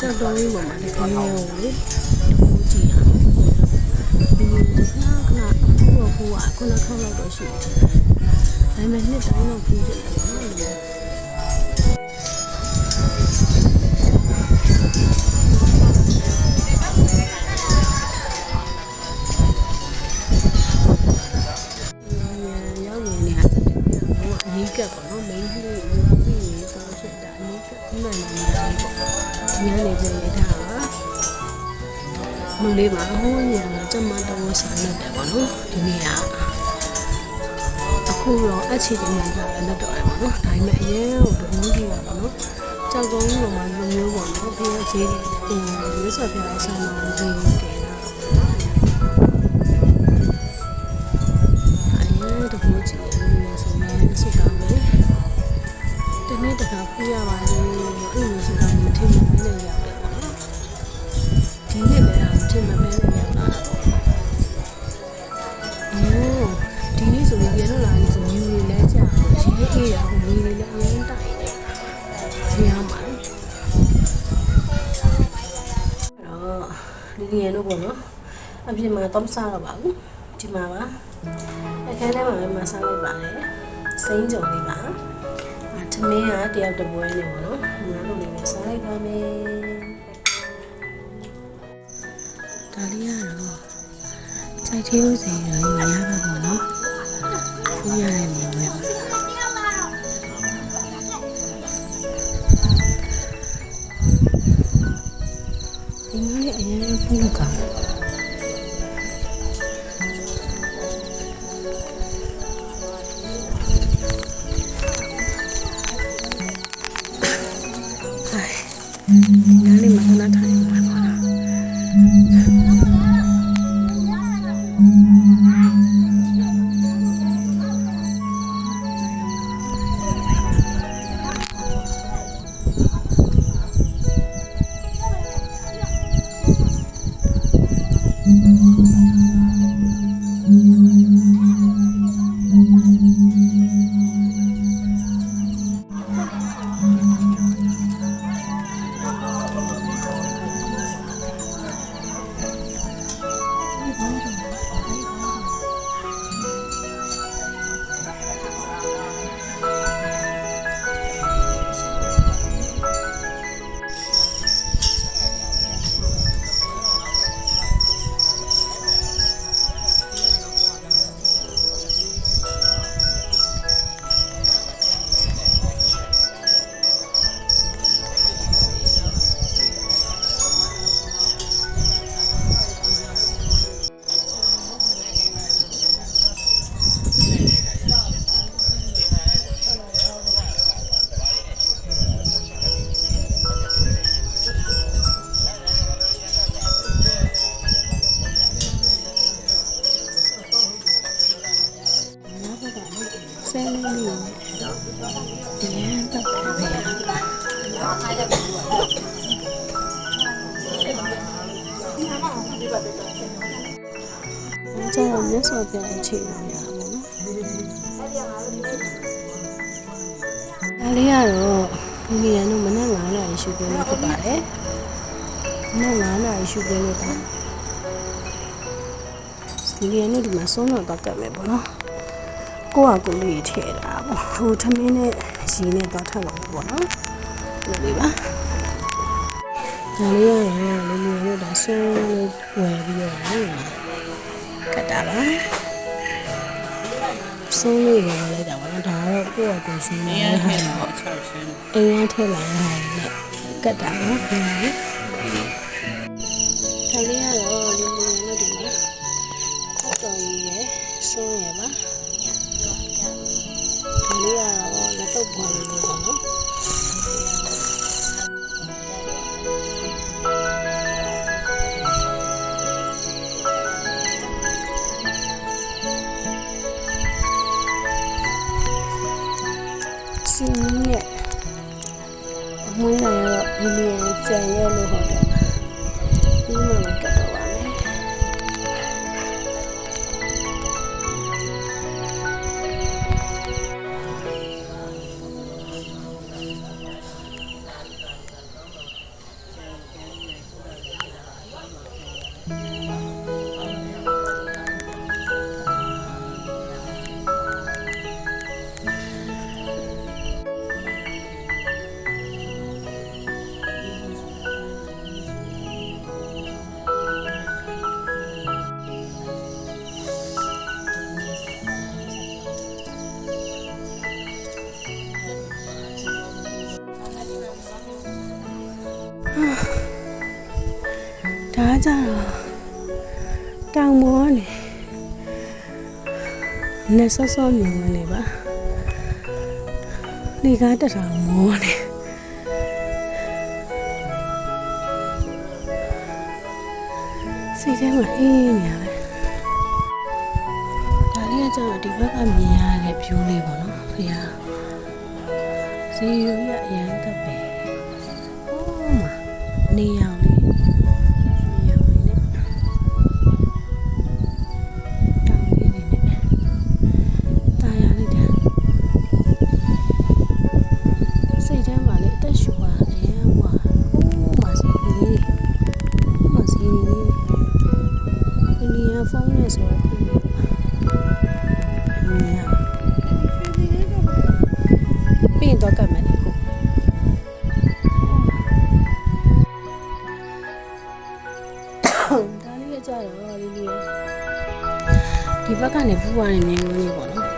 တော်လေးပေါ်မှာတကယ်ရောလေကိုကြည့်အောင်ဒီလိုခဏခဏအခုတော့ကိုကခုနခေါက်လောက်တော့ရှိတယ်ဒါပေမဲ့နှစ်တိုင်းတော့ပြီးတယ်နော်ရောက်နေနေတာတက်တယ်ပြတော့အနီးကပ်ပေါ့နော်မိန်းကလေးကိုပြီးရင်ဆိုလို့ရှိရင်ဒါအနီးကပ်မှန်နေတယ် ပေါ့ဒီကနေပြန်ရထားတာမလေးပါဟိုညာကျမတော်ဆာနဲ့တယ်ပေါ့နော်ဒီနေ့ကအခုတော့အချီတင်နေတာလည်းတော့တယ်ပေါ့နော်ဒါပေမဲ့အရင်ကဒုံးကြီးပါပေါ့နော်ကြောက်ကောင်းလို့မှလူမျိုးပေါ့နော်ဖေးရဲ့ဈေးတွေဟိုရွေးစော်ပြတဲ့ဆန်တော်ကြီးတွေတင်တာအရင်တကူကြီးလို့ဆိုမှစုကောင်းတယ်တနေ့တခါပြရပါလေအဲ့ ပြင်မှာတော့မစားတော့ပါဘူးဒီမှာပါအခန်းထဲမှာပဲမစားလိုက်ပါတယ်စိမ့်ကြုံလေးပါအထမင်းကတယောက်တစ်ပွဲနေပေါ့နော်ငါတို့လေးပဲစားလိုက်ပါမယ်ဒါလေးကတော့စိုက်သေးဦးစီရောရရပါပေါ့နော်ပြရတဲ့နေပဲပါဒီမှာလည်းအရင်ကပူလို့ကော အခြေအနေရပါဘောနော်ဒါလေးကတော့ဒီနေရာတော့မနက်9နာရီရှုပ်ပြလို့ဖြစ်ပါတယ်မနက်9နာရီရှုပ်ပြလို့ပါဒီနေရာနဲ့ဒီမှာဆုံးတော့တော့ကတ်မယ်ပေါ့နော်ကိုယ့်ဟာကိုယ်လေးထည့်တာပေါ့ဟိုထမင်းနဲ့ရီနဲ့တော့ထပ်လာပေါ့နော်ဒီလေးပါဒါလေးရရင်လေးလေးနဲ့ဒါဆွဲလေးဝယ်ပြီးတော့လေကတ်တာပါ ဆုံးလေးဝယ်လိုက်တာပေါ့နော်ဒါကတော့ကိုယ့်ဟာကိုယ်ရှင်နေရဟာပေါ့အိမ်ရထည့်လာရဟာနဲ့ကတ်တာပါဒီလေးဒါလေးကတော့လေးလေးနဲ့ဒီမှာတော်ရည်ရယ်ဆုံးရယ်ပါဒီလေးကတော့လက်တော့ပေါ်နေလို့ပေါ့နော် အမွှေးနိုင်တော့ဘီလီယံကျန်ရဲ့လို့ဟောတယ်ပြီးမှ ကြတော့တောင်ပေါ်ကနေနေဆော့ဆော့မြင်နေပါလေကားတက်တာမောနေစိတ်ထဲမှာအေးနေရတယ်ဒါလေးကကျတော့ဒီဘက်ကမြင်ရတဲ့ view လေးပေါ့နော်ဖေဟာဇီ ဘက်ကနေပူရတဲ့မြင်ကွင်းလေးပေါ့နော်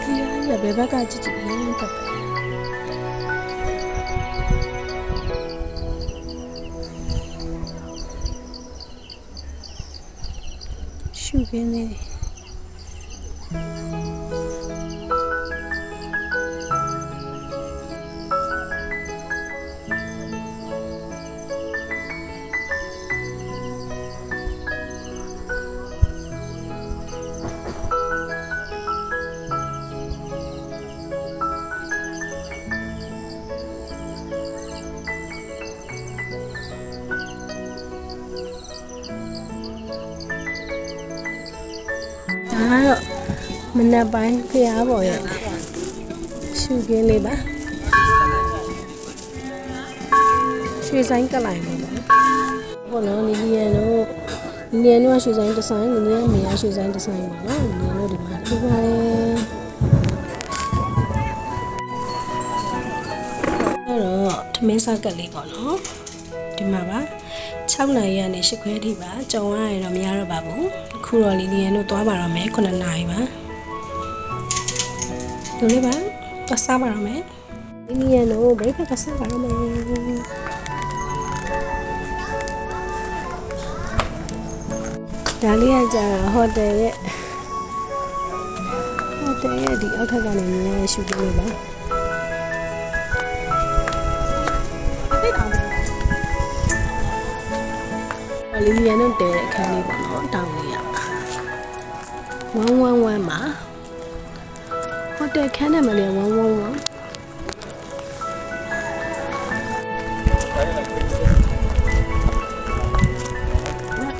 ဒီအရဘယ်ဘက်ကကြည့်ကြည့်ရမ်းတက်ပဲရှုခင်းနေတယ် နက်ပိုင်းဖျားပေါ်ရဲ့ရှုခင်းလေးပါရွှေဆိုင်ကလိုက်လို့ပေါ့ဘောနော်နီလီယန်တို့နီလီယန်တို့ကရွှေဆိုင်ဒီဇိုင်းနီလီယန်မေကရွှေဆိုင်ဒီဇိုင်းပေါ့နော်နီလီယန်တို့ဒီမှာဒီပါတယ်အဲ့တော့ထမင်းစားကက်လေးပေါ့နော်ဒီမှာပါ6နာရီကနေ8ခွဲထိပါကြုံရရင်တော့မရတော့ပါဘူးအခုတော့လီလီယန်တို့သွားပါတော့မယ်9နာရီပါ ဒီလေးပါသွားစားပါတော့မယ်လီလီယန်တို့ breakfast ကစားပါတော့မယ်ဒါလေးကကြာတာဟိုတယ်ရဲ့ဟိုတယ်ရဲ့ဒီအောက်ထပ်ကနေမြင်ရတဲ့ရှူပေးလေးပါအလီယန်တို့တဲတဲ့အခန်းလေးပေါ့နော်တောင်းလေးရဝမ်ဝမ်ဝမ်မှာဟို တယ်ခန်းနဲ့မလဲဝမ်ဝမ်ဝမ်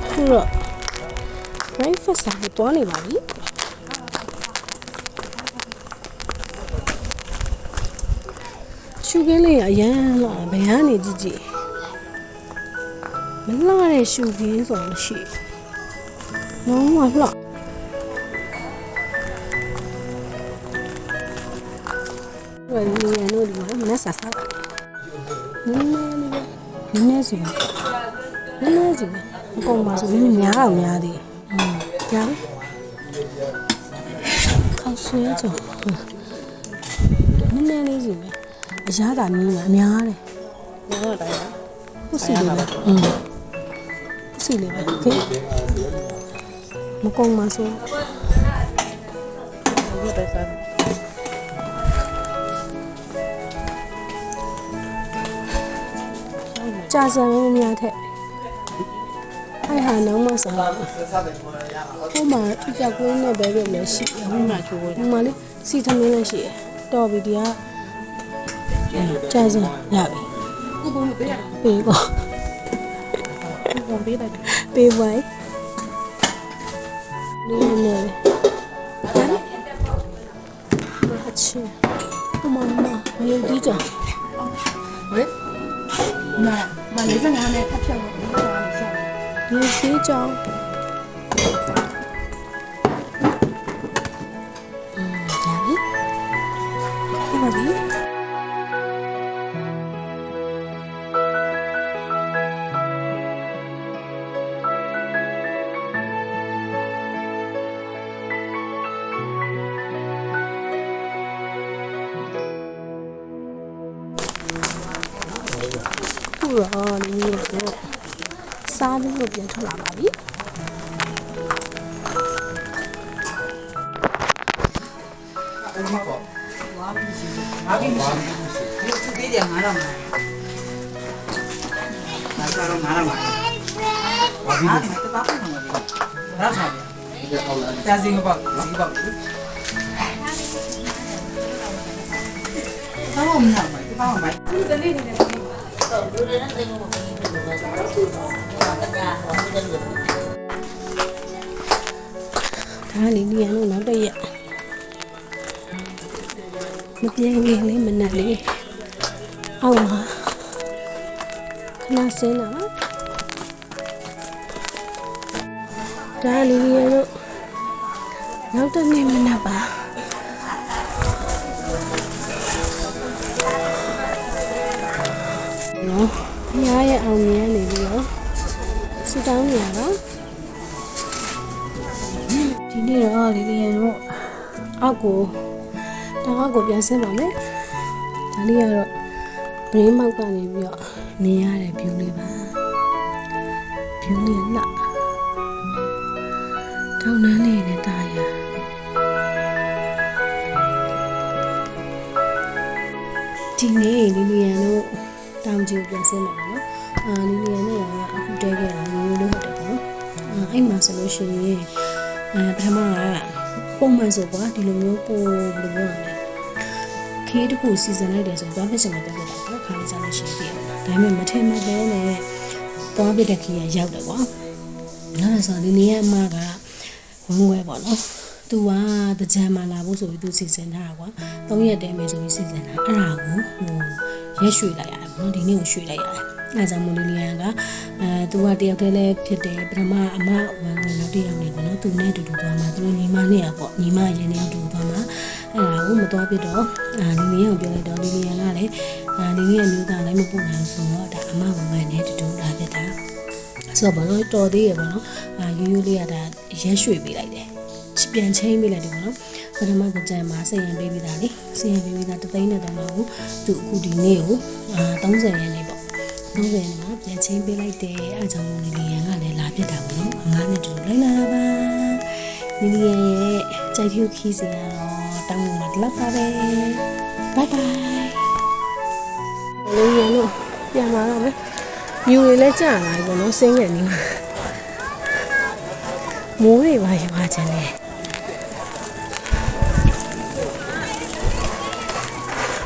ခုတော့ breakfast စားဖို့တွားနေပါပြီရှုခင်းလေးကအရန်လာဘယ်ကနေကြည့်ကြည့်မလှတဲ့ရှူခင်းဆိုလို့ရှိလုံးဝလှ မှာမနဲ့ဆာဆာနည်းနည်းလေးပဲနည်းနည်းစီပဲနည်းနည်းစီပဲအကုန်ပါဆိုပြီးများတော့များသေးอืมညာပဲခောက်ဆွဲကြော်နည်းနည်းလေးစီပဲအရသာမြင်းအများတယ် ဟုတ်တယ် ဟုတ်စီလေးပဲอืมဟုတ်စီလေးပဲโอเคမကုံပါဆို ဟုတ်တယ်ဆ ကြာစံမင်းများထက်အဲ့ဟာနောက်မှစားပါဟိုမှာပြကွင်းနဲ့ပဲပဲလည်းရှိတယ်ဘုရားချိုးဟိုမှာလေစီသမင်းလည်းရှိတယ်တော်ပြီဒီကကြာစံရပြီကိုဘုံပေးရပေးပေါ့ဘုံပေးလိုက်ပေးပါလေးနည်းနည်းအချီဟိုမှာမမယုတ်ကြီးကြောင် ဟဲ့နာမလေးစငါနဲ့ဖတ်ဖြတ်လို့ဘုရားဆောက်ရေ ခုတော့ဒီနေ့ကတော့စားပြီးတော့ပြန်ထွက်လာပါပြီဘာဖြစ်လဲ ဒီသူပေးတယ်ငါတော့မှာငါကတော့ငါတော့မှာဘာဖြစ်လဲတပါးပုံမှာရာထားတယ်ဒါစင်ကပေါ့စီပေါ့ဘာမှမနာဘူးတပါးမှာဒါကလီလီယန်တို့နောက်တစ်ရက်မပြေငယ်လေးမနက်လေးအောက်မှာခဏဆင်းလာပါဒါကလီလီယန်တို့နောက်တစ်နေ့မနက်ပါ နော်ဖခင်ရဲ့အောင်မြင်နေပြီးတော့စတောင်းနေရတော့ဒီနေ့တော့လီလီယန်တို့အောက်ကိုတောင်အောက်ကိုပြန်ဆင်းပါမယ်။ဒါလေးကတော့ဘရင်းမောက်ကနေပြီးတော့နေရတဲ့ view လေးပါ။ view လေးလှ။တောင်နန်းလေးနဲ့တာရ။ဒီနေ့လီလီယန်တို့ တောင်ကြီးကိုပြန်ဆင်းမှာပါနော်။အာလီလီယန်နဲ့ကအခုတဲခဲ့တာရိုးရိုးလေးဟုတ်တယ်ပေါ့နော်။အာအဲ့မှာဆိုလို့ရှိရင်အဲပထမကပုံမှန်ဆိုကွာဒီလိုမျိုးပို့ဘယ်လိုပြောရလဲခေးတစ်ခုစီစဉ်လိုက်တယ်ဆိုတော့သွားဖြစ်ချင်မှသွားဖြစ်တာပေါ့ခါလေးစားလို့ရှိသေးတယ်ဒါပေမဲ့မထင်မှပဲနဲ့သွားဖြစ်တဲ့ခေးကရောက်တယ်ကွာနောက်ဆိုဒီနေရာမှာကဝန်းဝဲပေါ့နော်သူကတကြံမှာလာဖို့ဆိုပြီးသူစီစဉ်ထားတာကွာ၃ရက်တည်းမယ်ဆိုပြီးစီစဉ်တာအဲ့ဒါကိုဟိုရက်ရွှေ့လိုက်ရတယ်ပေါ့ နော်ဒီနေ့ကိုရွှေ့လိုက်ရတယ်အဲဒါကြောင့်မို့လီလီယန်ကအဲသူကတယောက်တည်းလည်းဖြစ်တယ်ပထမအမဝမ်ဝင်နောက်တစ်ယောက်နေပေါ့နော်သူနဲ့အတူတူသွားမှာသူတို့ညီမနဲ့ရပေါ့ညီမရင်နဲ့အတူတူသွားမှာအဲဒါကိုမသွားပြတော့အာလီလီယန်ကိုပြောလိုက်တော့လီလီယန်ကလည်းအာလီလီယန်မျိုးသားလည်းမပို့နိုင်ဘူးဆိုတော့ဒါအမဝမ်ဝင်နဲ့အတူတူလာဖြစ်တာဆိုတော့ဘာလို့တော်သေးရပေါ့နော်အာယူယူလေးကဒါရက်ရွှေ့ပေးလိုက်တယ်ပြန်ချင်းပေးလိုက်တယ်ပေါ့နော် ပထမကကြံမှာစရင်ပေးပြီးသားလေစရင်ပေးပြီးသားတသိန်းနဲ့တော့လို့သူအခုဒီနေ့ကိုအာ30ရက်နေပေါ့30ရက်နေမှာပြန်ချင်းပေးလိုက်တယ်အဲကြောင့်မို့လီလီယန်ကလည်းလာပြစ်တာပေါ့နော်ငါးနဲ့တူလိုက်လာတာပါလီလီယန်ရဲ့ကြိုက်ဖြူခီးစီကတော့တောင်းဝင်မှာလောက်ပါပဲဘိုင်ဘိုင်လီလီယန်တို့ပြန်လာတော့မယ်မြူတွေလည်းကြာလာပြီပေါ့နော်စင်းငယ်နေမှာမိုးတွေပါရွာချင်တယ်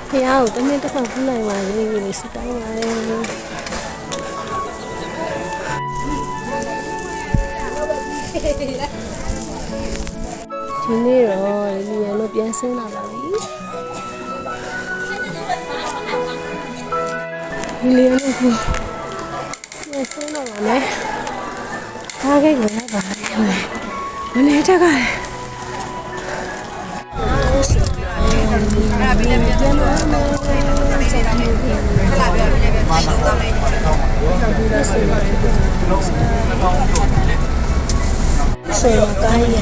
ဖះကိုတမင်တစ်ခါဖူးနိုင်ပါလေလို့စတောင်းပါတယ်ဒီနေ့တော့လီလီယန်တို့ပြန်ဆင်းလာပါပြီလီလီယန်တို့ကပြန်ဆင်းလာပါမယ်ကားကိတ်ကိုရပါလိမ့်မယ်မနေတတ်ကြတယ် ဆိုတော့ကားရ